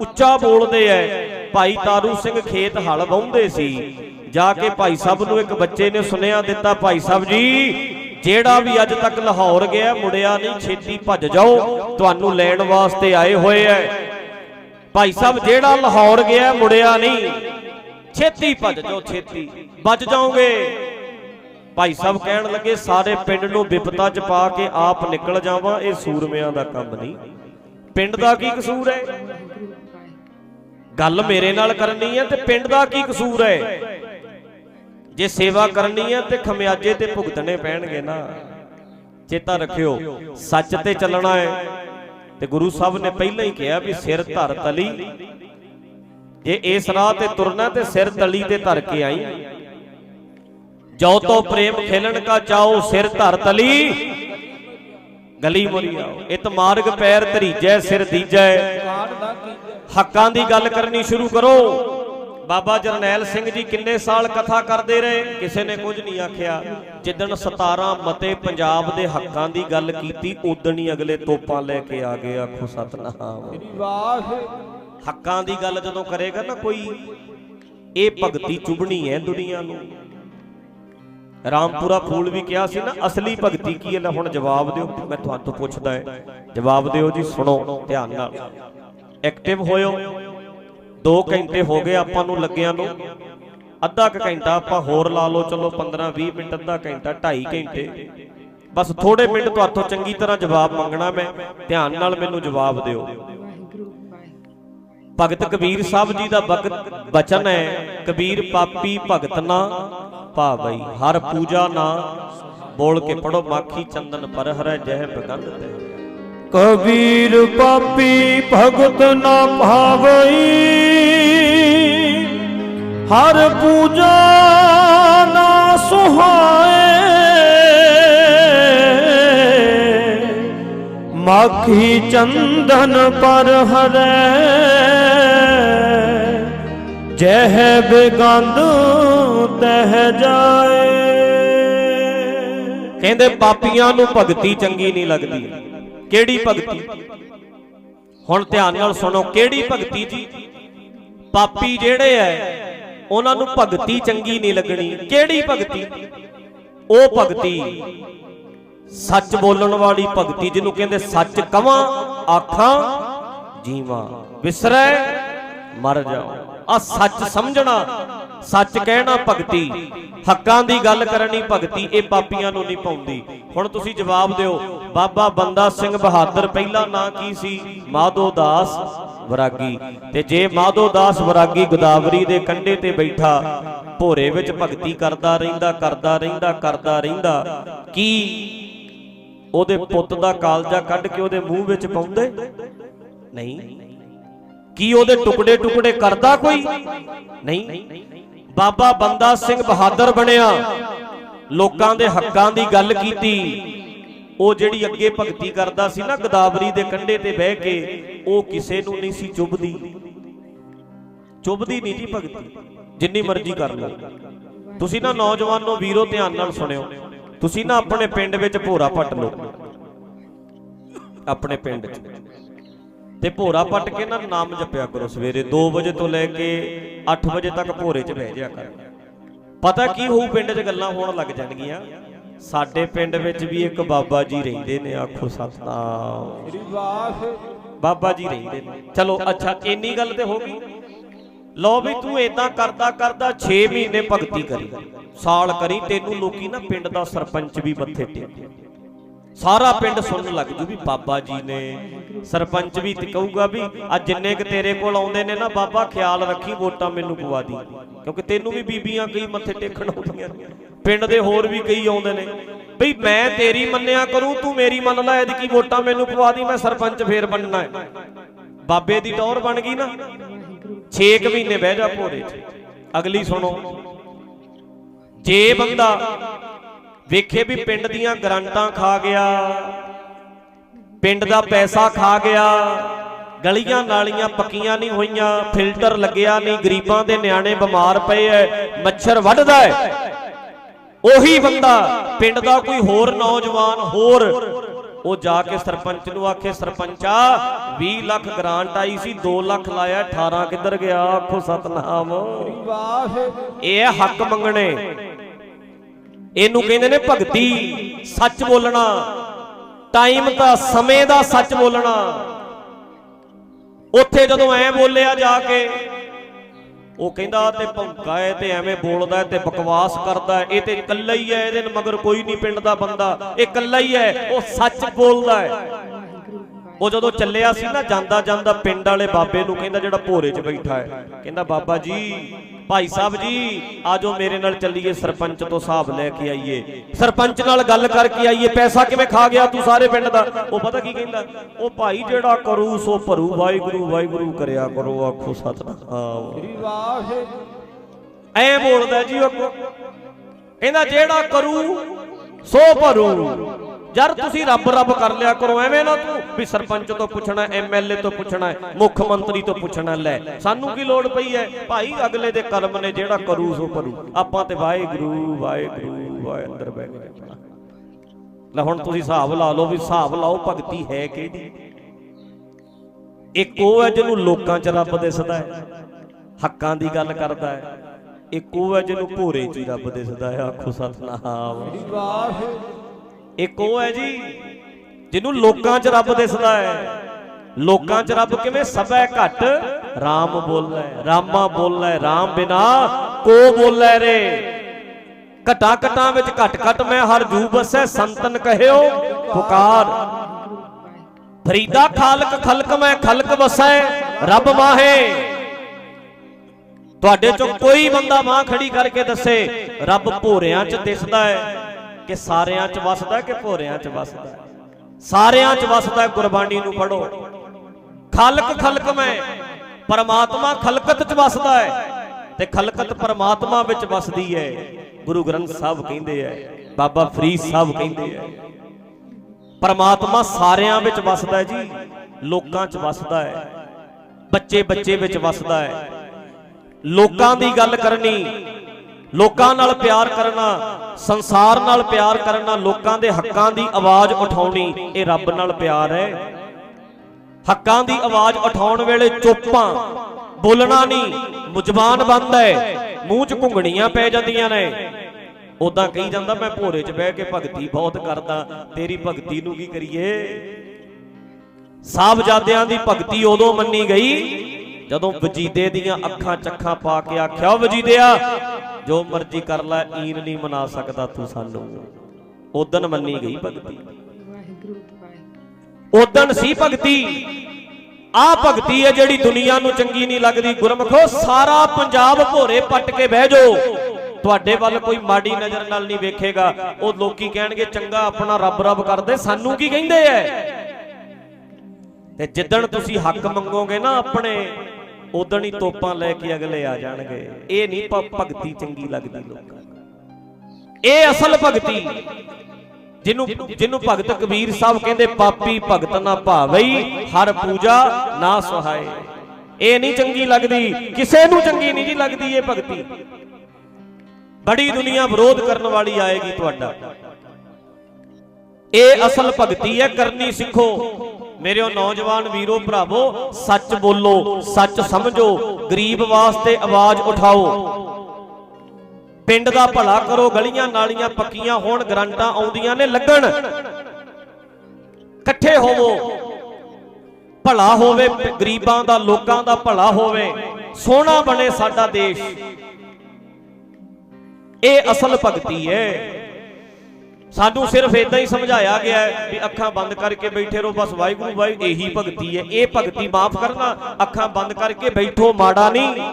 ਉੱਚਾ ਬੋਲਦੇ ਐ। ਭਾਈ ਤਾਰੂ ਸਿੰਘ ਖੇਤ ਹਲ ਵਾਹੁੰਦੇ ਸੀ। ਜਾ ਕੇ ਭਾਈ ਸਾਹਿਬ ਨੂੰ ਇੱਕ ਬੱਚੇ ਨੇ ਸੁਨੇਹਾ ਦਿੱਤਾ, ਭਾਈ ਸਾਹਿਬ ਜੀ, ਜਿਹੜਾ ਵੀ ਅੱਜ ਤੱਕ ਲਾਹੌਰ ਗਿਆ, ਮੁੜਿਆ ਨਹੀਂ, ਛੇਤੀ ਭੱਜ ਜਾਓ। ਤੁਹਾਨੂੰ ਲੈਣ ਵਾਸਤੇ ਆਏ ਹੋਏ ਐ। ਭਾਈ ਸਾਹਿਬ, ਜਿਹੜਾ ਲਾਹੌਰ ਗਿਆ, ਮੁੜਿਆ ਨਹੀਂ। ਛੇਤੀ ਭੱਜ ਜਾਓ, ਛੇਤੀ। ਬਚ ਜਾਓਗੇ? ਭਾਈ ਸਾਹਿਬ ਕਹਿਣ ਲੱਗੇ, ਸਾਰੇ ਪਿੰਡ ਨੂੰ ਵਿਪਤਾ ਚ ਪਾ ਕੇ ਆਪ ਨਿਕਲ ਜਾਵਾਂ, ਇਹ ਸੂਰਮਿਆਂ ਦਾ ਕੰਮ ਨਹੀਂ। ਪਿੰਡ ਦਾ ਕੀ ਕਸੂਰ ਹੈ? ਗੱਲ ਮੇਰੇ ਨਾਲ ਕਰਨੀ ਹੈ ਤੇ ਪਿੰਡ ਦਾ ਕੀ ਕਸੂਰ ਹੈ? ਜੇ ਸੇਵਾ ਕਰਨੀ ਹੈ ਤੇ ਖਮਿਆਜੇ ਤੇ ਭੁਗਤਣੇ ਪੈਣਗੇ ਨਾ। ਚੇਤਾ ਰੱਖਿਓ, ਸੱਚ ਤੇ ਚੱਲਣਾ ਹੈ। ਤੇ ਗੁਰੂ ਸਾਹਿਬ ਨੇ ਪਹਿਲਾਂ ਹੀ ਕਿਹਾ ਵੀ ਸਿਰ ਧਰ ਤਲੀ। ਜੇ ਇਸ ਰਾਹ ਤੇ ਤੁਰਨਾ ਤੇ ਸਿਰ ਤਲੀ ਤੇ ਧਰ ਕੇ ਆਈ। ਜੋ ਤੋ ਪ੍ਰੇਮ ਖੇਲਣ ਕਾ ਚਾਓ, ਸਿਰ ਧਰ ਤਲੀ। ਗਲੀ ਮੁਰੀ ਆਓ। ਇਤ ਮਾਰਗ ਪੈਰ ਧਰੀਜੈ, ਸਿਰ ਦੀਜੈ। ਹੱਕਾਂ ਦੀ ਗੱਲ ਕਰਨੀ ਸ਼ੁਰੂ ਕਰੋ। ਬਾਬਾ ਜਰਨੈਲ ਸਿੰਘ ਜੀ ਕਿੰਨੇ ਸਾਲ ਕਥਾ ਕਰਦੇ ਰਹੇ? ਕਿਸੇ ਨੇ ਕੁਝ ਨਹੀਂ ਆਖਿਆ। ਜਿੱਦਣ 17 ਮਤੇ ਪੰਜਾਬ ਦੇ ਹੱਕਾਂ ਦੀ ਗੱਲ ਕੀਤੀ ਉਦਣ ਹੀ ਅਗਲੇ ਤੋਪਾਂ ਲੈ ਕੇ ਆ ਗਏ, ਆਖੋ ਸਤਨਾਮ। ਵਾਹ ਹੱਕਾਂ ਦੀ ਗੱਲ ਜਦੋਂ ਕਰੇਗਾ ਨਾ ਕੋਈ, ਇਹ ਭਗਤੀ ਚੁਬਣੀ ਹੈ ਦੁਨੀਆ ਨੂੰ। ਰਾਮਪੁਰਾ ਫੂਲ ਵੀ ਕਿਹਾ ਸੀ ਨਾ, ਅਸਲੀ ਭਗਤੀ ਕੀ ਹੈ? ਲੈ ਹੁਣ ਜਵਾਬ ਦਿਓ, ਮੈਂ ਤੁਹਾਨੂੰ ਤੋਂ ਪੁੱਛਦਾ ਹੈ। ਜਵਾਬ ਦਿਓ ਜੀ, ਸੁਣੋ, ਧਿਆਨ ਨਾਲ। ਐਕਟਿਵ ਹੋਇਓ। 2 ਘੰਟੇ ਹੋ ਗਏ ਆਪਾਂ ਨੂੰ ਲੱਗਿਆਂ ਨੂੰ। ਅੱਧਾ ਕੁ ਘੰਟਾ ਆਪਾਂ ਹੋਰ ਲਾ ਲਓ, ਚਲੋ 15 20 ਮਿੰਟ, ਅੱਧਾ ਘੰਟਾ 2.5 ਘੰਟੇ। ਬਸ ਥੋੜੇ ਮਿੰਟ ਤੁਹਾਥੋਂ ਚੰਗੀ ਤਰ੍ਹਾਂ ਜਵਾਬ ਮੰਗਣਾ ਮੈਂ। ਧਿਆਨ ਨਾਲ ਮੈਨੂੰ ਜਵਾਬ ਦਿਓ। ਭਗਤ ਕਬੀਰ ਸਾਹਿਬ ਜੀ ਦਾ ਬਗਤ ਬਚਨ ਹੈ, ਕਬੀਰ ਪਾਪੀ ਭਗਤ ਨਾ ਭਾਵਈ ਹਰ ਪੂਜਾ ਨਾ ਬੋਲ ਕੇ ਪੜੋ ਮਾਖੀ ਚੰਦਨ ਪਰ ਹਰੈ ਜਹ ਬਗੰਦ ਤੇ ਕਬੀਰ ਪਾਪੀ ਭਗਤ ਨਾ ਭਾਵਈ, ਹਰ ਪੂਜਾ ਨਾ ਸੁਹਾਏ। ਮਾਖੀ ਚੰਦਨ ਪਰ ਹਰੈ ਜਹ ਬਿਗੰਦ ਤਹ ਜਾਏ। ਕਹਿੰਦੇ ਪਾਪੀਆਂ ਨੂੰ ਭਗਤੀ ਚੰਗੀ ਨਹੀਂ ਲੱਗਦੀ। ਕਿਹੜੀ ਭਗਤੀ? ਹੁਣ ਧਿਆਨ ਨਾਲ ਸੁਣੋ, ਕਿਹੜੀ ਭਗਤੀ ਜੀ? ਪਾਪੀ ਜਿਹੜੇ ਐ, ਉਹਨਾਂ ਨੂੰ ਭਗਤੀ ਚੰਗੀ ਨਹੀਂ ਲੱਗਣੀ। ਕਿਹੜੀ ਭਗਤੀ? ਉਹ ਭਗਤੀ ਸੱਚ ਬੋਲਣ ਵਾਲੀ ਭਗਤੀ, ਜਿਹਨੂੰ ਕਹਿੰਦੇ ਸੱਚ ਕਵਾਂ, ਆਖਾਂ, ਜੀਵਾਂ। ਵਿਸਰੈ ਮਰ ਜਾਓ ਆ ਸੱਚ ਸਮਝਣਾ, ਸੱਚ ਕਹਿਣਾ ਭਗਤੀ। ਹੱਕਾਂ ਦੀ ਗੱਲ ਕਰਨੀ ਭਗਤੀ, ਇਹ ਪਾਪੀਆਂ ਨੂੰ ਨਹੀਂ ਪਾਉਂਦੀ। ਹੁਣ ਤੁਸੀਂ ਜਵਾਬ ਦਿਓ, ਬਾਬਾ ਬੰਦਾ ਸਿੰਘ ਬਹਾਦਰ ਪਹਿਲਾ ਨਾਂ ਕੀ ਸੀ? ਮਾਧੋ ਦਾਸ ਵਰਾਗੀ। ਤੇ ਜੇ ਮਾਧੋ ਦਾਸ ਵਰਾਗੀ ਗੋਦਾਵਰੀ ਦੇ ਕੰਢੇ ਤੇ ਬੈਠਾ, ਭੋਰੇ ਵਿੱਚ ਭਗਤੀ ਕਰਦਾ ਰਹਿੰਦਾ ਕਰਦਾ ਰਹਿੰਦਾ ਕਰਦਾ ਰਹਿੰਦਾ, ਕੀ ਉਹਦੇ ਪੁੱਤ ਦਾ ਕਾਲਜਾ ਕੱਢ ਕੇ ਉਹਦੇ ਮੂੰਹ ਵਿੱਚ ਪਾਉਂਦੇ? ਨਹੀਂ। ਕੀ ਉਹਦੇ ਟੁਕੜੇ ਟੁਕੜੇ ਕਰਦਾ ਕੋਈ? ਨਹੀਂ। ਬਾਬਾ ਬੰਦਾ ਸਿੰਘ ਬਹਾਦਰ ਬਣਿਆ। ਲੋਕਾਂ ਦੇ ਹੱਕਾਂ ਦੀ ਗੱਲ ਕੀਤੀ। ਉਹ ਜਿਹੜੀ ਅੱਗੇ ਭਗਤੀ ਕਰਦਾ ਸੀ ਨਾ ਗਦਾਵਰੀ ਦੇ ਕੰਢੇ ਤੇ ਬਹਿ ਕੇ, ਉਹ ਕਿਸੇ ਨੂੰ ਨਹੀਂ ਸੀ ਚੁੱਭਦੀ। ਚੁੱਭਦੀ ਨਹੀਂ ਜੀ ਭਗਤੀ। ਜਿੰਨੀ ਮਰਜ਼ੀ ਕਰ ਲਓ। ਤੁਸੀਂ ਨਾ ਨੌਜਵਾਨੋ ਵੀਰੋ ਧਿਆਨ ਨਾਲ ਸੁਣਿਓ। ਤੁਸੀਂ ਨਾ ਆਪਣੇ ਪਿੰਡ ਵਿੱਚ ਭੋਰਾ ਪੱਟ ਲਓ। ਆਪਣੇ ਪਿੰਡ 'ਚ। ਤੇ ਭੋਰਾ ਪੱਟ ਕੇ ਨਾ ਨਾਮ ਜਪਿਆ ਕਰੋ ਸਵੇਰੇ 2 ਵਜੇ ਤੋਂ ਲੈ ਕੇ 8 ਵਜੇ ਤੱਕ ਭੋਰੇ 'ਚ ਬਹਿ ਜਿਆ ਕਰ। ਪਤਾ ਕੀ ਹੋਊ, ਪਿੰਡ 'ਚ ਗੱਲਾਂ ਹੋਣ ਲੱਗ ਜਾਣਗੀਆਂ। ਸਾਡੇ ਪਿੰਡ ਵਿੱਚ ਵੀ ਇੱਕ ਬਾਬਾ ਜੀ ਰਹਿੰਦੇ ਨੇ, ਆਖੋ ਸਤਨਾਮ। ਸ੍ਰੀ ਵਾਹ ਬਾਬਾ ਜੀ ਰਹਿੰਦੇ ਨੇ। ਚਲੋ, ਅੱਛਾ, ਇੰਨੀ ਗੱਲ ਤੇ ਹੋ ਗਈ। ਲਓ ਵੀ ਤੂੰ ਏਦਾਂ ਕਰਦਾ ਕਰਦਾ 6 ਮਹੀਨੇ ਭਗਤੀ ਕਰੀ। ਸਾਲ ਕਰੀ, ਤੈਨੂੰ ਲੋਕੀ ਨਾ ਪਿੰਡ ਦਾ ਸਰਪੰਚ ਵੀ ਮੱਥੇ ਟੇਕੇ ਸਾਰਾ ਪਿੰਡ ਸੁਣਨ ਲੱਗ ਜੂ ਵੀ ਬਾਬਾ ਜੀ ਨੇ। ਸਰਪੰਚ ਵੀ ਤੇ ਕਹੂਗਾ ਵੀ ਆ ਜਿੰਨੇ ਕ ਤੇਰੇ ਕੋਲ ਆਉਂਦੇ ਨੇ ਨਾ ਬਾਬਾ, ਖਿਆਲ ਰੱਖੀ ਵੋਟਾਂ ਮੈਨੂੰ ਪਵਾ ਦੀ। ਕਿਉਂਕਿ ਤੈਨੂੰ ਵੀ ਬੀਬੀਆਂ ਕਈ ਮੱਥੇ ਟੇਕਣ ਆਉਂਦੀਆਂ ਪਿੰਡ ਦੇ ਹੋਰ ਵੀ ਕਈ ਆਉਂਦੇ ਨੇ। ਬਈ ਮੈਂ ਤੇਰੀ ਮੰਨਿਆ ਕਰੂੰ, ਤੂੰ ਮੇਰੀ ਮੰਨ ਲੈ ਇਹਦੀ ਕੀ ਵੋਟਾਂ ਮੈਨੂੰ ਪਵਾ ਦੀ, ਮੈਂ ਸਰਪੰਚ ਫੇਰ ਬਣਨਾ ਹੈ। ਬਾਬੇ ਦੀ ਟੌਰ ਬਣ ਗਈ ਨਾ। 6 ਮਹੀਨੇ ਬਹਿ ਜਾ ਭੋਰੇ 'ਚ। ਅਗਲੀ ਸੁਣੋ। ਜੇ ਬੰਦਾ ਵੇਖੇ ਵੀ ਪਿੰਡ ਦੀਆਂ ਗਰੰਟਾਂ ਖਾ ਗਿਆ ਪਿੰਡ ਦਾ ਪੈਸਾ ਖਾ ਗਿਆ ਗਲੀਆਂ ਨਾਲੀਆਂ ਪੱਕੀਆਂ ਨਹੀਂ ਹੋਈਆਂ ਫਿਲਟਰ ਲੱਗਿਆ ਨਹੀਂ ਗਰੀਬਾਂ ਦੇ ਨਿਆਣੇ ਬਿਮਾਰ ਪਏ ਐ ਮੱਛਰ ਵੱਢਦਾ ਹੈ ਉਹੀ ਬੰਦਾ ਪਿੰਡ ਦਾ ਕੋਈ ਹੋਰ ਨੌਜਵਾਨ ਹੋਰ। ਉਹ ਜਾ ਕੇ ਸਰਪੰਚ ਨੂੰ ਆਖੇ ਸਰਪੰਚਾ 20 ਲੱਖ ਗ੍ਰਾਂਟ ਆਈ ਸੀ 2 ਲੱਖ ਲਾਇਆ 18 ਕਿੱਧਰ ਗਿਆ? ਆਖੋ ਸਤਨਾਮ। ਇਹ ਹੈ ਹੱਕ ਮੰਗਣੇ। ਇਹਨੂੰ ਕਹਿੰਦੇ ਨੇ ਭਗਤੀ। ਸੱਚ ਬੋਲਣਾ। ਟਾਈਮ ਦਾ ਸਮੇਂ ਦਾ ਸੱਚ ਬੋਲਣਾ। ਉੱਥੇ ਜਦੋਂ ਐ ਬੋਲਿਆ ਜਾ ਕੇ, ਉਹ ਕਹਿੰਦਾ ਤੇ ਭੌਂਕਾ ਹੈ ਤੇ ਐਵੇਂ ਬੋਲਦਾ ਤੇ ਬਕਵਾਸ ਕਰਦਾ ਇਹ ਤੇ ਇਕੱਲਾ ਹੀ ਹੈ, ਇਹਦੇ ਮਗਰ ਕੋਈ ਨਹੀਂ ਪਿੰਡ ਦਾ ਬੰਦਾ। ਇਹ ਇਕੱਲਾ ਹੀ ਹੈ, ਉਹ ਸੱਚ ਬੋਲਦਾ ਹੈ। ਉਹ ਜਦੋਂ ਚੱਲਿਆ ਸੀ ਨਾ ਜਾਂਦਾ ਜਾਂਦਾ ਪਿੰਡ ਵਾਲੇ ਬਾਬੇ ਨੂੰ ਕਹਿੰਦਾ ਜਿਹੜਾ ਭੋਰੇ 'ਚ ਬੈਠਾ ਹੈ। ਕਹਿੰਦਾ, ਬਾਬਾ ਜੀ ਭਾਈ ਸਾਹਿਬ ਜੀ ਆਜੋ ਮੇਰੇ ਨਾਲ ਚੱਲੀਏ ਸਰਪੰਚ ਤੋਂ ਹਿਸਾਬ ਲੈ ਕੇ ਆਈਏ। ਸਰਪੰਚ ਨਾਲ ਗੱਲ ਕਰਕੇ ਆਈਏ ਪੈਸਾ ਕਿਵੇਂ ਖਾ ਗਿਆ ਤੂੰ ਸਾਰੇ ਪਿੰਡ ਦਾ? ਉਹ ਪਤਾ ਕੀ ਕਹਿੰਦਾ? ਉਹ ਭਾਈ ਜਿਹੜਾ ਕਰੂ ਸੋ ਭਰੂ। ਵਾਹਿਗੁਰੂ ਵਾਹਿਗੁਰੂ ਕਰਿਆ ਕਰੋ ਆਖੋ ਸਤਨਾਮ। ਵਾਹਿਗੁਰੂ। ਐ ਬੋਲਦਾ ਜੀ ਉਹ ਕਹਿੰਦਾ ਜਿਹੜਾ ਕਰੂ ਸੋ ਭਰੂ। ਯਾਰ ਤੁਸੀਂ ਰੱਬ ਰੱਬ ਕਰ ਲਿਆ ਕਰੋ, ਐਵੇਂ ਨਾ ਤੂੰ ਵੀ ਸਰਪੰਚ ਤੋਂ ਪੁੱਛਣਾ ਐਮਐਲਏ ਤੋਂ ਪੁੱਛਣਾ, ਮੁੱਖ ਮੰਤਰੀ ਤੋਂ ਪੁੱਛਣਾ, ਲੈ, ਸਾਨੂੰ ਕੀ ਲੋੜ ਪਈ ਹੈ ਭਾਈ ਅਗਲੇ ਦੇ ਕਰਮ ਨੇ ਜਿਹੜਾ ਕਰੂ, ਸੋ ਭਰੂ। ਆਪਾਂ ਤੇ ਵਾਹਿਗੁਰੂ ਵਾਹਿਗੁਰੂ, ਵਾਹਿ ਅੰਦਰ ਬਹਿ ਕੇ ਲੈ ਹੁਣ ਤੁਸੀਂ ਹਿਸਾਬ ਲਾ ਲਓ ਵੀ ਹਿਸਾਬ ਲਾਓ ਭਗਤੀ ਹੈ ਕਿਹੜੀ ਇੱਕ ਉਹ ਹੈ ਜਿਹਨੂੰ ਲੋਕਾਂ 'ਚ ਰੱਬ ਦਿਸਦਾ ਹੈ ਹੱਕਾਂ ਦੀ ਗੱਲ ਕਰਦਾ ਹੈ ਇੱਕ ਉਹ ਹੈ ਜਿਹਨੂੰ ਭੋਰੇ 'ਚ ਰੱਬ ਦਿਸਦਾ ਹੈ ਆਖੋ ਸਤਨਾਮ। ਵਾਹਿਗੁਰੂ। ਇੱਕ ਉਹ ਹੈ ਜੀ ਜਿਹਨੂੰ ਲੋਕਾਂ 'ਚ ਰੱਬ ਦਿਸਦਾ ਹੈ। ਲੋਕਾਂ 'ਚ ਰੱਬ ਕਿਵੇਂ? ਸਭੈ ਘਟ। RAM ਬੋਲਦਾ ਹੈ ਰਾਮਾ ਬੋਲਦਾ ਹੈ RAM ਬਿਨਾ ਕੋ ਬੋਲੈ ਰੇ। ਘਟਾ ਘਟਾਂ ਵਿੱਚ ਘਟ ਘਟ ਮੈਂ ਹਰ ਜੂ ਬਸੈ ਸੰਤਨ ਕਹਿਓ। ਪੁਕਾਰ। ਫਰੀਦਾ ਖਾਲਕ ਖਲਕ ਮੈਂ ਖਲਕ ਵਸੈ ਰੱਬ ਮਾਹੇ। ਤੁਹਾਡੇ ਚੋਂ ਕੋਈ ਬੰਦਾ ਮਾਂ ਖੜੀ ਕਰਕੇ ਦੱਸੇ ਰੱਬ ਭੋਰਿਆਂ 'ਚ ਦਿਸਦਾ ਹੈ। ਕਿ ਸਾਰਿਆਂ 'ਚ ਵਸਦਾ ਕਿ ਭੋਰਿਆਂ 'ਚ ਵਸਦਾ? ਸਾਰਿਆਂ 'ਚ ਵਸਦਾ, ਗੁਰਬਾਣੀ ਨੂੰ ਪੜੋ ਖਲਕ ਖਲਕ ਮੈਂ, ਪਰਮਾਤਮਾ ਖਲਕਤ 'ਚ ਵਸਦਾ ਹੈ ਤੇ ਖਲਕਤ ਪਰਮਾਤਮਾ ਵਿੱਚ ਵਸਦੀ ਹੈ। ਗੁਰੂ ਗ੍ਰੰਥ ਸਾਹਿਬ ਕਹਿੰਦੇ ਹੈ ਬਾਬਾ ਫਰੀਦ ਸਾਹਿਬ ਕਹਿੰਦੇ ਹੈ ਪਰਮਾਤਮਾ ਸਾਰਿਆਂ ਵਿੱਚ ਵਸਦਾ ਜੀ, ਲੋਕਾਂ 'ਚ ਵਸਦਾ ਹੈ ਬੱਚੇ ਬੱਚੇ ਵਿੱਚ ਵਸਦਾ ਹੈ। ਲੋਕਾਂ ਦੀ ਗੱਲ ਕਰਨੀ ਲੋਕਾਂ ਨਾਲ ਪਿਆਰ ਕਰਨਾ, ਸੰਸਾਰ ਨਾਲ ਪਿਆਰ ਕਰਨਾ, ਲੋਕਾਂ ਦੇ ਹੱਕਾਂ ਦੀ ਆਵਾਜ਼ ਉਠਾਉਣੀ, ਇਹ ਰੱਬ ਨਾਲ ਪਿਆਰ ਹੈ। ਹੱਕਾਂ ਦੀ ਆਵਾਜ਼ ਉਠਾਉਣ ਵੇਲੇ ਚੁੱਪਾਂ, ਬੋਲਣਾ ਨਹੀਂ, ਮੁਜ਼ਬਾਨ ਬੰਦ ਹੈ, ਮੂੰਹ 'ਚ ਘੁੰਗਣੀਆਂ ਪੈ ਜਾਂਦੀਆਂ ਨੇ। ਉਦਾਂ ਕਹੀ ਜਾਂਦਾ, ਮੈਂ ਭੋਰੇ 'ਚ ਬਹਿ ਕੇ ਭਗਤੀ ਬਹੁਤ ਕਰਦਾ, ਤੇਰੀ ਭਗਤੀ ਨੂੰ ਕੀ ਕਰੀਏ? ਸਾਹਿਬਜ਼ਾਦਿਆਂ ਦੀ ਭਗਤੀ ਉਦੋਂ ਮੰਨੀ ਗਈ, ਜਦੋਂ ਵਜੀਦੇ ਦੀਆਂ ਅੱਖਾਂ ਚੱਖਾਂ ਪਾ ਕੇ ਆਖਿਆ, ਵਜੀਦਿਆ ਜੋ ਮਰਜ਼ੀ ਕਰ ਲੈ, ਈਨ ਨਹੀਂ ਮਨਾ ਸਕਦਾ ਤੂੰ ਸਾਨੂੰ। ਉਦੋਂ ਮੰਨੀ ਗਈ ਭਗਤੀ। ਵਾਹਿਗੁਰੂ ਸੀ ਭਗਤੀ। ਆ ਭਗਤੀ ਹੈ ਜਿਹੜੀ ਦੁਨੀਆ ਨੂੰ ਚੰਗੀ ਨਹੀਂ ਲੱਗਦੀ। ਗੁਰਮਖੋ, ਸਾਰਾ ਪੰਜਾਬ ਭੋਰੇ ਪੱਟ ਕੇ ਬਹਿ ਜਾਓ। ਤੁਹਾਡੇ ਵੱਲ ਕੋਈ ਮਾੜੀ ਨਜ਼ਰ ਨਾਲ ਨਹੀਂ ਵੇਖੇਗਾ। ਉਹ ਲੋਕੀ ਕਹਿਣਗੇ, ਚੰਗਾ, ਆਪਣਾ ਰੱਬ ਰੱਬ ਕਰਦੇ। ਸਾਨੂੰ ਕੀ ਕਹਿੰਦੇ ਐ? ਤੇ ਜਿੱਦਣ ਤੁਸੀਂ ਹੱਕ ਮੰਗੋਗੇ ਨਾ ਆਪਣੇ ਉਦਣ ਹੀ ਤੋਪਾਂ ਲੈ ਕੇ ਅਗਲੇ ਆ ਜਾਣਗੇ। ਇਹ ਨਹੀਂ ਭਗਤੀ ਚੰਗੀ ਲੱਗਦੀ ਲੋਕਾਂ ਇਹ ਅਸਲ ਭਗਤੀ। ਜਿਹਨੂੰ ਜਿਹਨੂੰ ਭਗਤ ਕਬੀਰ ਸਾਹਿਬ ਕਹਿੰਦੇ, ਪਾਪੀ ਭਗਤ ਨਾ ਭਾਵਈ ਹਰ ਪੂਜਾ ਨਾ ਸੁਹਾਏ ਇਹ ਨਹੀਂ ਚੰਗੀ ਲੱਗਦੀ। ਕਿਸੇ ਨੂੰ ਚੰਗੀ ਨਹੀਂ ਜੀ ਲੱਗਦੀ ਇਹ ਭਗਤੀ। ਬੜੀ ਦੁਨੀਆ ਵਿਰੋਧ ਕਰਨ ਵਾਲੀ ਆਏਗੀ ਤੁਹਾਡਾ। ਇਹ ਅਸਲ ਭਗਤੀ ਹੈ, ਕਰਨੀ ਸਿੱਖੋ। ਮੇਰਿਓ ਨੌਜਵਾਨ ਵੀਰੋ, ਭਰਾਵੋ, ਸੱਚ ਬੋਲੋ, ਸੱਚ ਸਮਝੋ, ਗਰੀਬ ਵਾਸਤੇ ਆਵਾਜ਼ ਉਠਾਓ। ਪਿੰਡ ਦਾ ਭਲਾ ਕਰੋ, ਗਲੀਆਂ ਨਾਲੀਆਂ ਪੱਕੀਆਂ ਹੋਣ, ਗਰੰਟਾਂ ਆਉਂਦੀਆਂ ਨੇ ਲੱਗਣ। ਇਕੱਠੇ ਹੋਵੋ। ਭਲਾ ਹੋਵੇ, ਗਰੀਬਾਂ ਦਾ, ਲੋਕਾਂ ਦਾ ਭਲਾ ਹੋਵੇ। ਸੋਹਣਾ ਬਣੇ ਸਾਡਾ ਦੇਸ਼। ਇਹ ਅਸਲ ਭਗਤੀ ਹੈ। ਸਾਨੂੰ ਸਿਰਫ ਇਦਾਂ ਹੀ ਸਮਝਾਇਆ ਗਿਆ ਵੀ ਅੱਖਾਂ ਬੰਦ ਕਰਕੇ ਬੈਠੇ ਰਹੋ ਬਸ ਵਾਹਿਗੁਰੂ ਵਾਹਿਗੁਰੂ ਇਹੀ ਭਗਤੀ ਹੈ। ਇਹ ਭਗਤੀ ਮਾਫ ਕਰਨਾ। ਅੱਖਾਂ ਬੰਦ ਕਰਕੇ ਬੈਠੋ ਮਾੜਾ ਨਹੀਂ।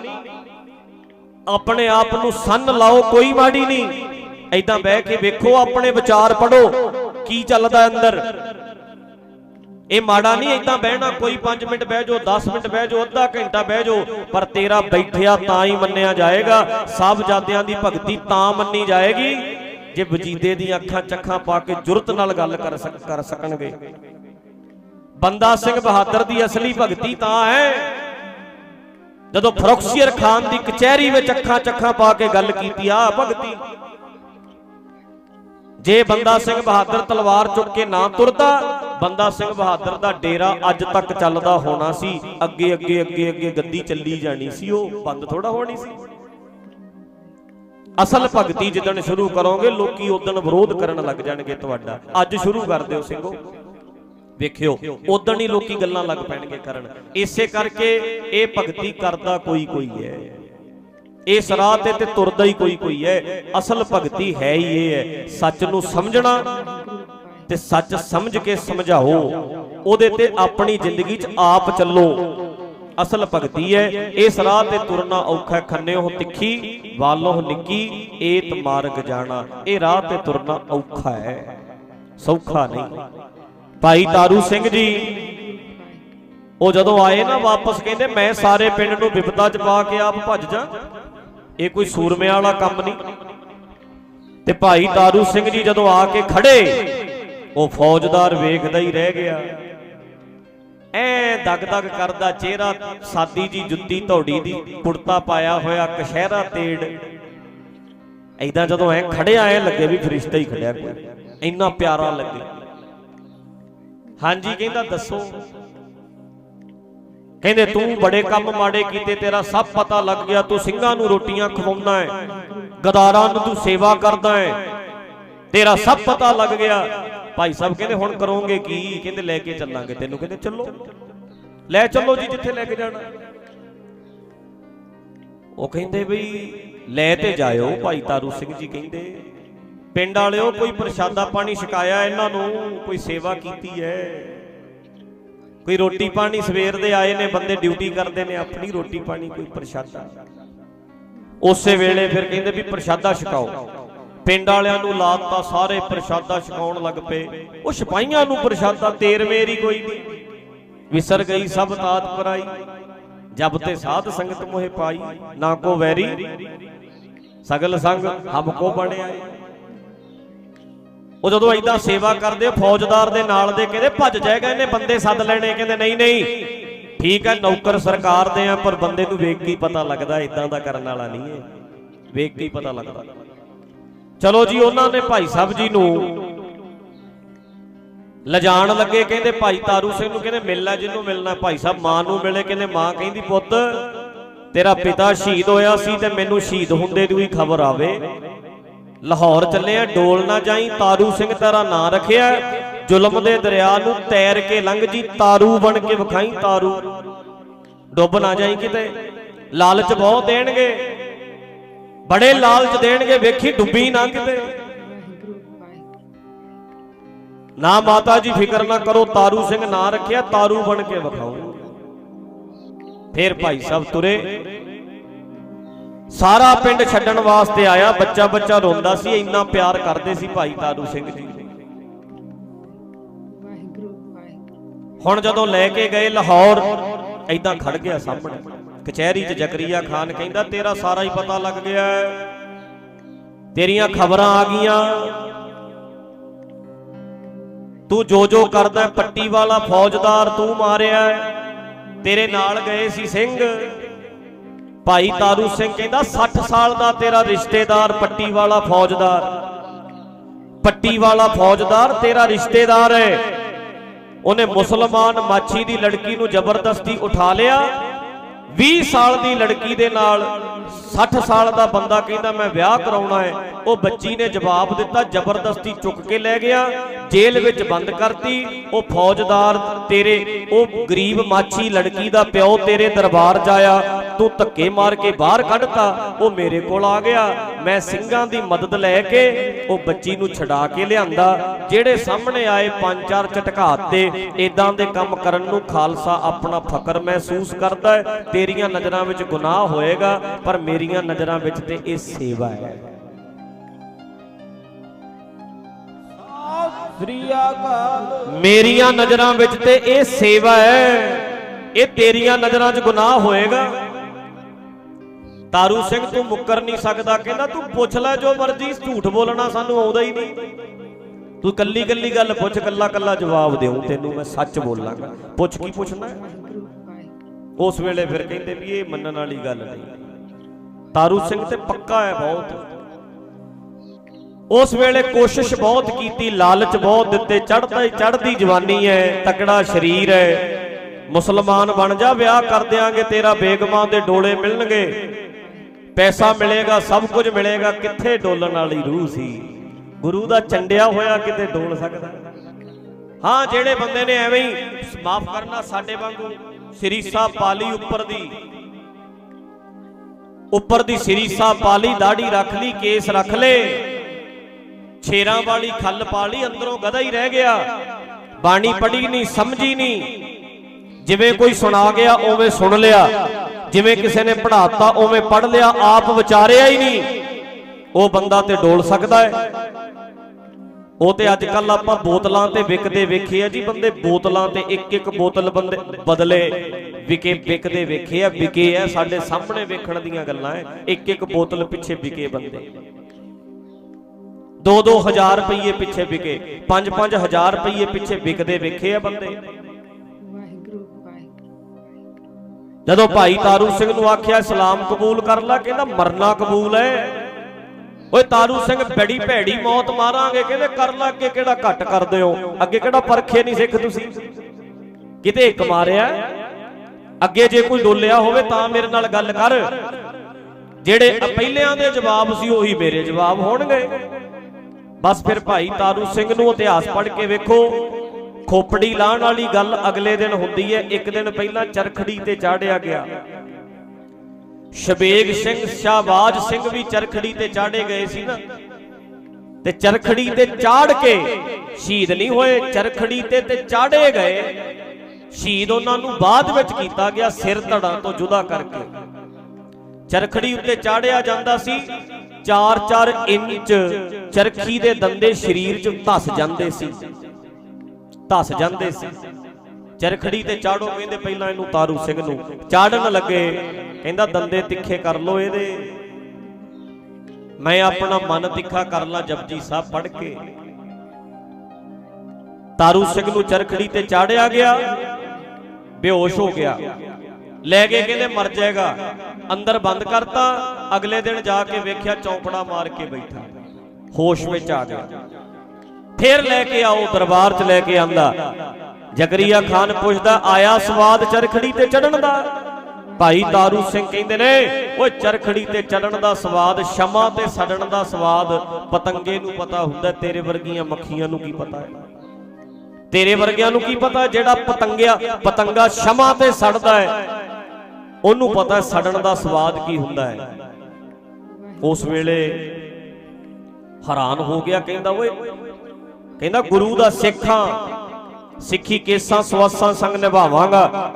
ਆਪਣੇ ਆਪ ਨੂੰ ਸੰਨ ਲਾਓ ਕੋਈ ਮਾੜੀ ਨਹੀਂ। ਐਦਾਂ ਬਹਿ ਕੇ ਵੇਖੋ ਆਪਣੇ ਵਿਚਾਰ ਪੜੋ ਕੀ ਚੱਲਦਾ ਅੰਦਰ? ਇਹ ਮਾੜਾ ਨਹੀਂ ਐਦਾਂ ਬਹਿਣਾ। ਕੋਈ 5 ਮਿੰਟ ਬਹਿ ਜਾਓ 10 ਮਿੰਟ ਬਹਿ ਜਾਓ ਅੱਧਾ ਘੰਟਾ ਬਹਿ ਜਾਓ ਪਰ ਤੇਰਾ ਬੈਠਿਆ ਤਾਂ ਹੀ ਮੰਨਿਆ ਜਾਏਗਾ। ਸਾਹਿਬਜ਼ਾਦਿਆਂ ਦੀ ਭਗਤੀ ਤਾਂ ਮੰਨੀ ਜਾਏਗੀ। ਜੇ ਵਜੀਦੇ ਦੀਆਂ ਅੱਖਾਂ ਚੱਖਾਂ ਪਾ ਕੇ ਜੁਰਤ ਨਾਲ ਗੱਲ ਕਰ ਕਰ ਸਕਣਗੇ। ਬੰਦਾ ਸਿੰਘ ਬਹਾਦਰ ਦੀ ਅਸਲੀ ਭਗਤੀ ਤਾਂ ਹੈ। ਜਦੋਂ ਫਰੋਕਸੀਅਰ ਖਾਨ ਦੀ ਕਚਹਿਰੀ ਵਿੱਚ ਅੱਖਾਂ ਚੱਖਾਂ ਪਾ ਕੇ ਗੱਲ ਕੀਤੀ ਆ ਭਗਤੀ। ਜੇ ਬੰਦਾ ਸਿੰਘ ਬਹਾਦਰ ਤਲਵਾਰ ਚੁੱਕ ਕੇ ਨਾ ਤੁਰਦਾ, ਬੰਦਾ ਸਿੰਘ ਬਹਾਦਰ ਦਾ ਡੇਰਾ ਅੱਜ ਤੱਕ ਚੱਲਦਾ ਹੋਣਾ ਸੀ। ਅੱਗੇ ਅੱਗੇ ਅੱਗੇ ਅੱਗੇ ਗੱਦੀ ਚੱਲੀ ਜਾਣੀ ਸੀ, ਉਹ ਬੰਦ ਥੋੜਾ ਹੋਣੀ ਸੀ। ਅਸਲ ਭਗਤੀ ਜਿੱਦਣ ਸ਼ੁਰੂ ਕਰੋਗੇ, ਲੋਕੀ ਉਦਣ ਵਿਰੋਧ ਕਰਨ ਲੱਗ ਜਾਣਗੇ ਤੁਹਾਡਾ। ਅੱਜ ਸ਼ੁਰੂ ਕਰ ਦਿਓ ਸਿੰਘੋ। ਵੇਖਿਓ ਉਦੋਂ ਹੀ ਲੋਕੀ ਗੱਲਾਂ ਲੱਗ ਪੈਣਗੇ ਕਰਨ। ਇਸੇ ਕਰਕੇ ਇਹ ਭਗਤੀ ਕਰਦਾ ਕੋਈ ਕੋਈ ਹੈ। ਇਸ ਰਾਹ ਤੇ ਤੇ ਤੁਰਦਾ ਹੀ ਕੋਈ ਕੋਈ ਹੈ। ਅਸਲ ਭਗਤੀ ਹੈ ਹੀ ਇਹ ਹੈ। ਸੱਚ ਨੂੰ ਸਮਝਣਾ ਤੇ ਸੱਚ ਸਮਝ ਕੇ ਸਮਝਾਓ। ਉਹਦੇ ਤੇ ਆਪਣੀ ਜ਼ਿੰਦਗੀ 'ਚ ਆਪ ਚੱਲੋ। ਅਸਲ ਭਗਤੀ ਹੈ। ਇਸ ਰਾਹ ਤੇ ਤੁਰਨਾ ਔਖਾ ਖੰਨਿਓ ਤਿੱਖੀ, ਵਾਲੋਂ ਨਿੱਕੀ ਏਤ ਮਾਰਗ ਜਾਣਾ। ਇਹ ਰਾਹ ਤੇ ਤੁਰਨਾ ਔਖਾ ਹੈ। ਸੌਖਾ ਨਹੀਂ। ਭਾਈ ਤਾਰੂ ਸਿੰਘ ਜੀ, ਉਹ ਜਦੋਂ ਆਏ ਨਾ ਵਾਪਸ, ਕਹਿੰਦੇ ਮੈਂ ਸਾਰੇ ਪਿੰਡ ਨੂੰ ਵਿਪਤਾ 'ਚ ਪਾ ਕੇ ਆਪ ਭੱਜ ਜਾ। ਇਹ ਕੋਈ ਸੂਰਮਿਆਂ ਵਾਲਾ ਕੰਮ ਨਹੀਂ। ਤੇ ਭਾਈ ਤਾਰੂ ਸਿੰਘ ਜੀ ਜਦੋਂ ਆ ਕੇ ਖੜੇ, ਉਹ ਫੌਜਦਾਰ ਵੇਖਦਾ ਹੀ ਰਹਿ ਗਿਆ। ਐ ਦਗ ਕਰਦਾ ਚਿਹਰਾ, ਸਾਦੀ ਜੀ ਜੁੱਤੀ ਧੌੜੀ ਦੀ, ਕੁੜਤਾ ਪਾਇਆ ਹੋਇਆ ਕਸ਼ਹਿਰਾ ਤੇੜ। ਐਦਾਂ ਜਦੋਂ ਐ ਖੜਿਆ, ਐ ਲੱਗੇ ਵੀ ਫਰਿਸ਼ਤਾ ਹੀ ਖੜਿਆ ਕੋਈ। ਇੰਨਾ ਪਿਆਰਾ ਲੱਗੇ। ਹਾਂਜੀ, ਕਹਿੰਦਾ ਦੱਸੋ। ਕਹਿੰਦੇ, ਤੂੰ ਬੜੇ ਕੰਮ ਮਾੜੇ ਕੀਤੇ, ਤੇਰਾ ਸਭ ਪਤਾ ਲੱਗ ਗਿਆ। ਤੂੰ ਸਿੰਘਾਂ ਨੂੰ ਰੋਟੀਆਂ ਖਵਾਉਂਦਾ ਹੈ ਗਦਾਰਾਂ ਨੂੰ ਤੂੰ ਸੇਵਾ ਕਰਦਾ ਹੈ ਤੇਰਾ ਸਭ ਪਤਾ ਲੱਗ ਗਿਆ। ਭਾਈ ਸਾਹਿਬ ਕਹਿੰਦੇ ਹੁਣ ਕਰੋਗੇ ਕੀ? ਕਹਿੰਦੇ ਲੈ ਕੇ ਚੱਲਾਂਗੇ ਤੈਨੂੰ। ਕਹਿੰਦੇ ਚੱਲੋ। ਲੈ ਚੱਲੋ ਜੀ ਜਿੱਥੇ ਲੈ ਕੇ ਜਾਣਾ। ਉਹ ਕਹਿੰਦੇ ਬਈ ਲੈ ਤੇ ਜਾਇਓ ਭਾਈ ਤਾਰੂ ਸਿੰਘ ਜੀ ਕਹਿੰਦੇ। ਪਿੰਡ ਵਾਲਿਓ ਕੋਈ ਪ੍ਰਸ਼ਾਦਾ ਪਾਣੀ ਛਕਾਇਆ ਇਹਨਾਂ ਨੂੰ, ਕੋਈ ਸੇਵਾ ਕੀਤੀ ਹੈ। ਕੋਈ ਰੋਟੀ ਪਾਣੀ ਸਵੇਰ ਦੇ ਆਏ ਨੇ, ਬੰਦੇ ਡਿਊਟੀ ਕਰਦੇ ਨੇ, ਆਪਣੀ ਰੋਟੀ ਪਾਣੀ ਕੋਈ ਪ੍ਰਸ਼ਾਦਾ। ਉਸੇ ਵੇਲੇ ਫਿਰ ਕਹਿੰਦੇ ਵੀ ਪ੍ਰਸ਼ਾਦਾ ਛਕਾਓ। ਪਿੰਡ ਵਾਲਿਆਂ ਨੂੰ ਲਾਤਾ ਸਾਰੇ ਪ੍ਰਸ਼ਾਦਾ ਛਕਾਉਣ ਲੱਗ ਪਏ। ਉਹ ਸਿਪਾਹੀਆਂ ਨੂੰ ਪ੍ਰਸ਼ਾਦਾ ਤੇਰ ਮੇਰੀ ਕੋਈ ਨਹੀਂ। ਵਿਸਰ ਗਈ ਸਭ ਤਾਤ ਪਰਾਈ। ਜਬ ਤੇ ਸਾਧ ਸੰਗਤ ਮੋਹਿ ਪਾਈ, ਨਾ ਕੋ ਵੈਰੀ। ਸਗਲ ਸੰਗ ਹਮ ਕੋ ਬਣਿਆ ਉਹ ਜਦੋਂ ਐਦਾਂ ਸੇਵਾ ਕਰਦੇ, ਫੌਜਦਾਰ ਦੇ ਨਾਲ ਦੇ ਕਹਿੰਦੇ, ਭੱਜ ਜਾਏਗਾ ਇਹਨੇ, ਬੰਦੇ ਸੱਦ ਲੈਣੇ। ਕਹਿੰਦੇ, ਨਹੀਂ ਨਹੀਂ। ਠੀਕ ਹੈ, ਨੌਕਰ ਸਰਕਾਰ ਦੇ ਆ, ਪਰ ਬੰਦੇ ਨੂੰ ਵੇਖ ਕੇ ਹੀ ਪਤਾ ਲੱਗਦਾ ਇਦਾਂ ਦਾ ਕਰਨ ਵਾਲਾ ਨਹੀਂ ਹੈ ਵੇਖ ਕੇ ਹੀ ਪਤਾ ਲੱਗਦਾ। ਚਲੋ ਜੀ, ਉਹਨਾਂ ਨੇ ਭਾਈ ਸਾਹਿਬ ਜੀ ਨੂੰ ਲਜਾਣ ਲੱਗੇ, ਕਹਿੰਦੇ ਭਾਈ ਤਾਰੂ ਸਿੰਘ ਨੂੰ ਕਹਿੰਦੇ ਮਿਲਣਾ ਲੈ ਜਿਹਨੂੰ ਮਿਲਣਾ, ਭਾਈ ਸਾਹਿਬ ਮਾਂ ਨੂੰ ਮਿਲੇ, ਕਹਿੰਦੇ ਮਾਂ ਕਹਿੰਦੀ, ਪੁੱਤ, ਤੇਰਾ ਪਿਤਾ ਸ਼ਹੀਦ ਹੋਇਆ ਸੀ ਤੇ ਮੈਨੂੰ ਸ਼ਹੀਦ ਹੁੰਦੇ ਦੀ ਵੀ ਖਬਰ ਆਵੇ। ਲਾਹੌਰ ਚੱਲੇ ਆ ਡੋਲ ਨਾ ਜਾਈ, ਤਾਰੂ ਸਿੰਘ ਤੇਰਾ ਨਾਂ ਰੱਖਿਆ। ਜ਼ੁਲਮ ਦੇ ਦਰਿਆ ਨੂੰ ਤੈਰ ਕੇ ਲੰਘ ਜੀ, ਤਾਰੂ ਬਣ ਕੇ ਵਿਖਾਈ ਤਾਰੂ। ਡੁੱਬ ਨਾ ਜਾਈ ਕਿਤੇ। ਲਾਲਚ ਬਹੁਤ ਦੇਣਗੇ। ਬੜੇ ਲਾਲਚ ਦੇਣਗੇ, ਵੇਖੀ ਡੁੱਬੀ ਨਾ ਕਿਤੇ। ਨਾ ਮਾਤਾ ਜੀ, ਫਿਕਰ ਨਾ ਕਰੋ, ਤਾਰੂ ਸਿੰਘ ਨਾਂ ਰੱਖਿਆ, ਤਾਰੂ ਬਣ ਕੇ ਵਿਖਾਓ। ਫਿਰ ਭਾਈ ਸਾਹਿਬ ਤੁਰੇ। ਸਾਰਾ ਪਿੰਡ ਛੱਡਣ ਵਾਸਤੇ ਆਇਆ ਬੱਚਾ ਬੱਚਾ ਰੋਂਦਾ ਸੀ, ਇੰਨਾ ਪਿਆਰ ਕਰਦੇ ਸੀ ਭਾਈ ਤਾਰੂ ਸਿੰਘ ਜੀ। ਹੁਣ ਜਦੋਂ ਲੈ ਕੇ ਗਏ ਲਾਹੌਰ ਐਦਾਂ ਖੜ ਗਿਆ ਸਾਹਮਣੇ। ਕਚਹਿਰੀ 'ਚ ਜ਼ਕਰੀਆ ਖਾਨ ਕਹਿੰਦਾ ਤੇਰਾ ਸਾਰਾ ਹੀ ਪਤਾ ਲੱਗ ਗਿਆ ਹੈ। ਤੇਰੀਆਂ ਖਬਰਾਂ ਆ ਗਈਆਂ। ਤੂੰ ਜੋ ਜੋ ਕਰਦਾ ਪੱਟੀ ਵਾਲਾ ਫੌਜਦਾਰ ਤੂੰ ਮਾਰਿਆ। ਤੇਰੇ ਨਾਲ ਗਏ ਸੀ ਸਿੰਘ। ਭਾਈ ਤਾਰੂ ਸਿੰਘ ਕਹਿੰਦਾ 60 ਸਾਲ ਦਾ ਤੇਰਾ ਰਿਸ਼ਤੇਦਾਰ ਪੱਟੀ ਵਾਲਾ ਫੌਜਦਾਰ। ਪੱਟੀ ਵਾਲਾ ਫੌਜਦਾਰ ਤੇਰਾ ਰਿਸ਼ਤੇਦਾਰ ਹੈ। ਉਹਨੇ ਮੁਸਲਮਾਨ ਮਾਛੀ ਦੀ ਲੜਕੀ ਨੂੰ ਜ਼ਬਰਦਸਤੀ ਉਠਾ ਲਿਆ। 20 ਸਾਲ ਦੀ ਲੜਕੀ ਦੇ ਨਾਲ 60 ਸਾਲ ਦਾ ਬੰਦਾ ਕਹਿੰਦਾ ਮੈਂ ਵਿਆਹ ਕਰਾਉਣਾ ਹੈ। ਉਹ ਬੱਚੀ ਨੇ ਜਵਾਬ ਦਿੱਤਾ, ਜ਼ਬਰਦਸਤੀ ਚੁੱਕ ਕੇ ਲੈ ਗਿਆ, ਜੇਲ੍ਹ ਵਿੱਚ ਬੰਦ ਕਰਤੀ। ਉਹ ਫੌਜਦਾਰ ਤੇਰੇ, ਉਹ ਗਰੀਬ ਮਾਛੀ ਲੜਕੀ ਦਾ ਪਿਓ ਤੇਰੇ ਦਰਬਾਰ 'ਚ ਆਇਆ ਤੂੰ ਧੱਕੇ ਮਾਰ ਕੇ ਬਾਹਰ ਕੱਢਤਾ, ਉਹ ਮੇਰੇ ਕੋਲ ਆ ਗਿਆ। ਮੈਂ ਸਿੰਘਾਂ ਦੀ ਮਦਦ ਲੈ ਕੇ ਉਹ ਬੱਚੀ ਨੂੰ ਛਡਾ ਕੇ ਲਿਆਂਦਾ, ਜਿਹੜੇ ਸਾਹਮਣੇ ਆਏ ਪੰਜ ਚਾਰ ਝਟਕਾਤ ਤੇ ਇਦਾਂ ਦੇ ਕੰਮ ਕਰਨ ਨੂੰ ਖਾਲਸਾ ਆਪਣਾ ਫਕਰ ਮਹਿਸੂਸ ਕਰਦਾ ਹੈ। ਤੇਰੀਆਂ ਨਜ਼ਰਾਂ ਵਿੱਚ ਗੁਨਾਹ ਹੋਏਗਾ, ਪਰ ਮੇਰੀਆਂ ਨਜ਼ਰਾਂ ਵਿੱਚ ਤੇ ਇਹ ਸੇਵਾ ਹੈ। ਮੇਰੀਆਂ ਨਜ਼ਰਾਂ ਵਿੱਚ ਤੇ ਇਹ ਸੇਵਾ ਹੈ। ਇਹ ਤੇਰੀਆਂ ਨਜ਼ਰਾਂ 'ਚ ਗੁਨਾਹ ਹੋਏਗਾ। ਤਾਰੂ ਸਿੰਘ, ਤੂੰ ਮੁੱਕਰ ਨਹੀਂ ਸਕਦਾ। ਕਹਿੰਦਾ, ਤੂੰ ਪੁੱਛ ਲੈ ਜੋ ਮਰਜ਼ੀ, ਝੂਠ ਬੋਲਣਾ ਸਾਨੂੰ ਆਉਂਦਾ ਹੀ ਨਹੀਂ। ਤੂੰ ਕੱਲੀ ਕੱਲੀ ਗੱਲ ਪੁੱਛ ਕੱਲਾ ਕੱਲਾ ਜਵਾਬ ਦੇਉ ਤੈਨੂੰ ਮੈਂ ਸੱਚ ਬੋਲਾਂਗਾ। ਪੁੱਛ ਕੀ ਪੁੱਛਣਾ? ਉਸ ਵੇਲੇ ਫਿਰ ਕਹਿੰਦੇ ਵੀ ਇਹ ਮੰਨਣ ਵਾਲੀ ਗੱਲ ਨਹੀਂ। ਤਾਰੂ ਸਿੰਘ ਤੇ ਪੱਕਾ ਹੈ ਬਹੁਤ। ਉਸ ਵੇਲੇ ਕੋਸ਼ਿਸ਼ ਬਹੁਤ ਕੀਤੀ, ਲਾਲਚ ਬਹੁਤ ਦਿੱਤੇ, ਚੜ੍ਹਦਾ ਚੜਦੀ ਜਵਾਨੀ ਹੈ, ਤਕੜਾ ਸਰੀਰ ਹੈ। ਮੁਸਲਮਾਨ ਬਣ ਜਾ, ਵਿਆਹ ਕਰ ਦਿਆਂਗੇ, ਤੇਰਾ ਬੇਗਮਾਂ ਦੇ ਡੋਲੇ ਮਿਲਣਗੇ। ਪੈਸਾ ਮਿਲੇਗਾ, ਸਭ ਕੁਝ ਮਿਲੇਗਾ, ਕਿੱਥੇ ਡੋਲਣ ਵਾਲੀ ਰੂਹ ਸੀ? ਗੁਰੂ ਦਾ ਚੰਡਿਆ ਹੋਇਆ ਕਿਤੇ ਡੋਲ ਸਕਦਾ? ਹਾਂ, ਜਿਹੜੇ ਬੰਦੇ ਨੇ ਐਵੇਂ ਹੀ ਮਾਫ ਕਰਨਾ ਸਾਡੇ ਵਾਂਗੂ, ਸ੍ਰੀ ਸਾਹਿਬ ਪਾਲੀ ਉੱਪਰ ਦੀ ਉੱਪਰ ਦੀ ਸ੍ਰੀ ਸਾਹਿਬ ਪਾਲੀ ਦਾੜੀ ਰੱਖ ਲਈ, ਕੇਸ ਰੱਖ ਲੇ ਛੇਰਾਂ ਵਾਲੀ ਖੱਲ ਪਾ ਲਈ, ਅੰਦਰੋਂ ਗਧਾ ਹੀ ਰਹਿ ਗਿਆ। ਬਾਣੀ ਪੜੀ ਨਹੀਂ, ਸਮਝੀ ਨਹੀਂ। ਜਿਵੇਂ ਕੋਈ ਸੁਣਾ ਗਿਆ ਉਵੇਂ ਸੁਣ ਲਿਆ। ਜਿਵੇਂ ਕਿਸੇ ਨੇ ਪੜਾਤਾ ਉਵੇਂ ਪੜ ਲਿਆ ਆਪ ਵਿਚਾਰਿਆ ਹੀ ਨਹੀਂ। ਉਹ ਬੰਦਾ ਤੇ ਡੋਲ ਸਕਦਾ ਹੈ। ਉਹ ਤੇ ਅੱਜ ਕੱਲ ਆਪਾਂ ਬੋਤਲਾਂ ਤੇ ਵਿਕਦੇ ਵੇਖੇ ਆ ਜੀ ਬੰਦੇ ਬੋਤਲਾਂ ਤੇ ਇੱਕ ਇੱਕ ਬੋਤਲ ਬੰਦੇ ਬਦਲੇ ਵਿਕੇ ਵਿਕਦੇ ਵੇਖੇ ਆ ਵਿਕੇ ਆ ਸਾਡੇ ਸਾਹਮਣੇ ਵੇਖਣ ਦੀਆਂ ਗੱਲਾਂ ਐ। ਇੱਕ ਇੱਕ ਬੋਤਲ ਪਿੱਛੇ ਵਿਕੇ ਬੰਦੇ। 2-2 ਹਜ਼ਾਰ ਰੁਪਏ ਪਿੱਛੇ ਵਿਕੇ। 5-5 ਹਜ਼ਾਰ ਰੁਪਏ ਪਿੱਛੇ ਵਿਕਦੇ ਵੇਖੇ ਆ ਬੰਦੇ। ਜਦੋਂ ਭਾਈ ਤਾਰੂ ਸਿੰਘ ਨੂੰ ਆਖਿਆ ਇਸਲਾਮ ਕਬੂਲ ਕਰ ਲੈ, ਕਹਿੰਦਾ, ਮਰਨਾ ਕਬੂਲ ਹੈ ਓਏ ਤਾਰੂ ਸਿੰਘ, ਬੜੀ ਭੈੜੀ ਮੌਤ ਮਾਰਾਂਗੇ, ਕਹਿੰਦੇ, ਕਰ ਲੈ, ਅੱਗੇ ਕਿਹੜਾ ਘੱਟ ਕਰਦੇ ਹੋ? ਅੱਗੇ ਕਿਹੜਾ ਪਰਖੇ ਨਹੀਂ ਸਿੱਖ ਤੁਸੀਂ? ਕਿਤੇ ਇੱਕ ਮਾਰਿਆ? ਅੱਗੇ ਜੇ ਕੋਈ ਡੋਲਿਆ ਹੋਵੇ, ਤਾਂ ਮੇਰੇ ਨਾਲ ਗੱਲ ਕਰ। ਜਿਹੜੇ ਪਹਿਲਿਆਂ ਦੇ ਜਵਾਬ ਸੀ, ਉਹੀ ਮੇਰੇ ਜਵਾਬ ਹੋਣਗੇ। ਬਸ ਫਿਰ ਭਾਈ ਤਾਰੂ ਸਿੰਘ ਨੂੰ ਇਤਿਹਾਸ ਪੜ੍ਹ ਕੇ ਵੇਖੋ ਖੋਪੜੀ ਲਾਣ ਵਾਲੀ ਗੱਲ ਅਗਲੇ ਦਿਨ ਹੁੰਦੀ ਹੈ। ਇੱਕ ਦਿਨ ਪਹਿਲਾਂ ਚਰਖੜੀ ਤੇ ਚਾੜਿਆ ਗਿਆ। ਸ਼ਬੇਗ ਸਿੰਘ, ਸ਼ਾਹਬਾਜ ਸਿੰਘ ਵੀ ਚਰਖੜੀ ਤੇ ਚਾੜੇ ਗਏ ਸੀ ਨਾ। ਤੇ ਚਰਖੜੀ ਤੇ ਚਾੜ ਕੇ ਸ਼ਹੀਦ ਨਹੀਂ ਹੋਏ। ਚਰਖੜੀ ਤੇ ਤੇ ਚਾੜੇ ਗਏ। ਸ਼ਹੀਦ ਉਹਨਾਂ ਨੂੰ ਬਾਅਦ ਵਿੱਚ ਕੀਤਾ ਗਿਆ ਸਿਰ ਧੜਾਂ ਤੋਂ ਜੁਦਾ ਕਰਕੇ। ਚਰਖੜੀ ਉੱਤੇ ਚਾੜਿਆ ਜਾਂਦਾ ਸੀ। 4-4 ਇੰਚ ਚਰਖੀ ਦੇ ਦੰਦੇ ਸਰੀਰ 'ਚ ਧਸ ਜਾਂਦੇ ਸੀ। ਧਸ ਜਾਂਦੇ ਸੀ। ਚਰਖੜੀ ਤੇ ਚਾੜੋ ਕਹਿੰਦੇ ਪਹਿਲਾਂ ਇਹਨੂੰ ਤਾਰੂ ਸਿੰਘ ਨੂੰ। ਚਾੜਨ ਲੱਗੇ, ਕਹਿੰਦਾ, ਦੰਦੇ ਤਿੱਖੇ ਕਰ ਲੋ ਇਹਦੇ। ਮੈਂ ਆਪਣਾ ਮਨ ਤਿੱਖਾ ਕਰ ਲਾਂ ਜਪਜੀ ਸਾਹਿਬ ਪੜ੍ਹ ਕੇ। ਤਾਰੂ ਸਿੰਘ ਨੂੰ ਚਰਖੜੀ ਤੇ ਚਾੜਿਆ ਗਿਆ। ਬੇਹੋਸ਼ ਹੋ ਗਿਆ। ਲੈ ਕੇ ਕਹਿੰਦੇ, ਮਰ ਜਾਏਗਾ। ਅੰਦਰ ਬੰਦ ਕਰਤਾ। ਅਗਲੇ ਦਿਨ ਜਾ ਕੇ ਵੇਖਿਆ ਚੌਂਕੜਾ ਮਾਰ ਕੇ ਬੈਠਾ। ਹੋਸ਼ ਵਿੱਚ ਆ ਗਿਆ। ਫੇਰ ਲੈ ਕੇ ਆਓ, ਦਰਬਾਰ 'ਚ ਲੈ ਕੇ ਆਂਦਾ। ਜ਼ਕਰੀਆ ਖਾਨ ਪੁੱਛਦਾ, ਆਇਆ ਸਵਾਦ ਚਰਖੜੀ ਤੇ ਚੜਨ ਦਾ? ਭਾਈ ਤਾਰੂ ਸਿੰਘ ਕਹਿੰਦੇ ਨੇ, ਓਏ ਚਰਖੜੀ ਤੇ ਚੜਨ ਦਾ ਸਵਾਦ, ਸ਼ਮਾ ਤੇ ਸੜਨ ਦਾ ਸਵਾਦ, ਪਤੰਗੇ ਨੂੰ ਪਤਾ ਹੁੰਦਾ, ਤੇਰੇ ਵਰਗੀਆਂ ਮੱਖੀਆਂ ਨੂੰ ਕੀ ਪਤਾ ਹੈ? ਤੇਰੇ ਵਰਗਿਆਂ ਨੂੰ ਕੀ ਪਤਾ ਜਿਹੜਾ ਪਤੰਗਿਆ, ਪਤੰਗਾ ਸ਼ਮਾ ਤੇ ਸੜਦਾ ਹੈ? ਉਹਨੂੰ ਪਤਾ ਸੜਨ ਦਾ ਸਵਾਦ ਕੀ ਹੁੰਦਾ ਹੈ। ਉਸ ਵੇਲੇ ਹੈਰਾਨ ਹੋ ਗਿਆ, ਕਹਿੰਦਾ, ਓਏ ਕਹਿੰਦਾ ਗੁਰੂ ਦਾ ਸਿੱਖਾਂ, ਸਿੱਖੀ ਕੇਸਾਂ, ਸਵਾਸਾਂ ਸੰਗ ਨਿਭਾਵਾਂਗਾ।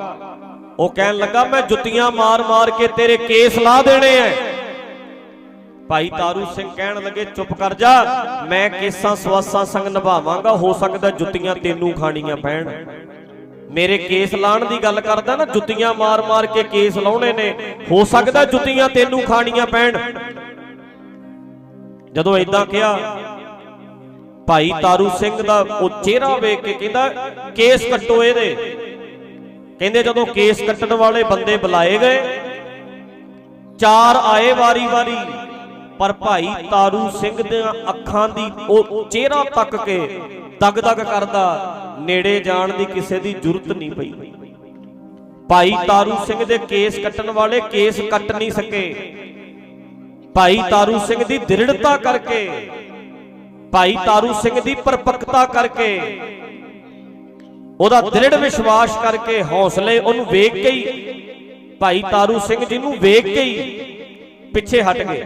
ਉਹ ਕਹਿਣ ਲੱਗਾ, ਮੈਂ ਜੁੱਤੀਆਂ ਮਾਰ-ਮਾਰ ਕੇ ਤੇਰੇ ਕੇਸ ਲਾ ਦੇਣੇ ਐ। ਭਾਈ ਤਾਰੂ ਸਿੰਘ ਕਹਿਣ ਲੱਗੇ, ਚੁੱਪ ਕਰ ਜਾ, ਮੈਂ ਕੇਸਾਂ, ਸਵਾਸਾਂ ਸੰਗ ਨਿਭਾਵਾਂਗਾ, ਹੋ ਸਕਦਾ ਜੁੱਤੀਆਂ ਤੈਨੂੰ ਖਾਣੀਆਂ ਪੈਣ। ਮੇਰੇ ਕੇਸ ਲਾਣ ਦੀ ਗੱਲ ਕਰਦਾ ਨਾ, ਜੁੱਤੀਆਂ ਮਾਰ-ਮਾਰ ਕੇ ਕੇਸ ਲਾਉਣੇ ਨੇ, ਹੋ ਸਕਦਾ ਜੁੱਤੀਆਂ ਤੈਨੂੰ ਖਾਣੀਆਂ ਪੈਣ। ਜਦੋਂ ਇਦਾਂ ਕਿਹਾ ਭਾਈ ਤਾਰੂ ਸਿੰਘ ਦਾ ਉਹ ਚਿਹਰਾ ਵੇਖ ਕੇ ਕਹਿੰਦਾ, ਕੇਸ ਕੱਟੋ ਇਹਦੇ। ਕਹਿੰਦੇ ਜਦੋਂ ਕੇਸ ਕੱਟਣ ਵਾਲੇ ਬੰਦੇ ਬੁਲਾਏ ਗਏ, ਚਾਰ ਆਏ ਵਾਰੀ-ਵਾਰੀ ਪਰ ਭਾਈ ਤਾਰੂ ਸਿੰਘ ਦੀਆਂ ਅੱਖਾਂ ਦੀ ਉਹ ਚਿਹਰਾ ਤੱਕ ਕੇ ਦਗ-ਦਗ ਕਰਦਾ, ਨੇੜੇ ਜਾਣ ਦੀ ਕਿਸੇ ਦੀ ਜ਼ਰੂਰਤ ਨਹੀਂ ਪਈ। ਭਾਈ ਤਾਰੂ ਸਿੰਘ ਦੇ ਕੇਸ ਕੱਟਣ ਵਾਲੇ ਕੇਸ ਕੱਟ ਨਹੀਂ ਸਕੇ। ਭਾਈ ਤਾਰੂ ਸਿੰਘ ਦੀ ਦ੍ਰਿੜਤਾ ਕਰਕੇ ਭਾਈ ਤਾਰੂ ਸਿੰਘ ਦੀ ਪਰਪੱਕਤਾ ਕਰਕੇ, ਉਹਦਾ ਦ੍ਰਿੜ ਵਿਸ਼ਵਾਸ ਕਰਕੇ ਹੌਸਲੇ ਉਹਨੂੰ ਵੇਖ ਕੇ ਹੀ ਭਾਈ ਤਾਰੂ ਸਿੰਘ ਜੀ ਨੂੰ ਵੇਖ ਕੇ ਹੀ ਪਿੱਛੇ ਹਟ ਗਏ।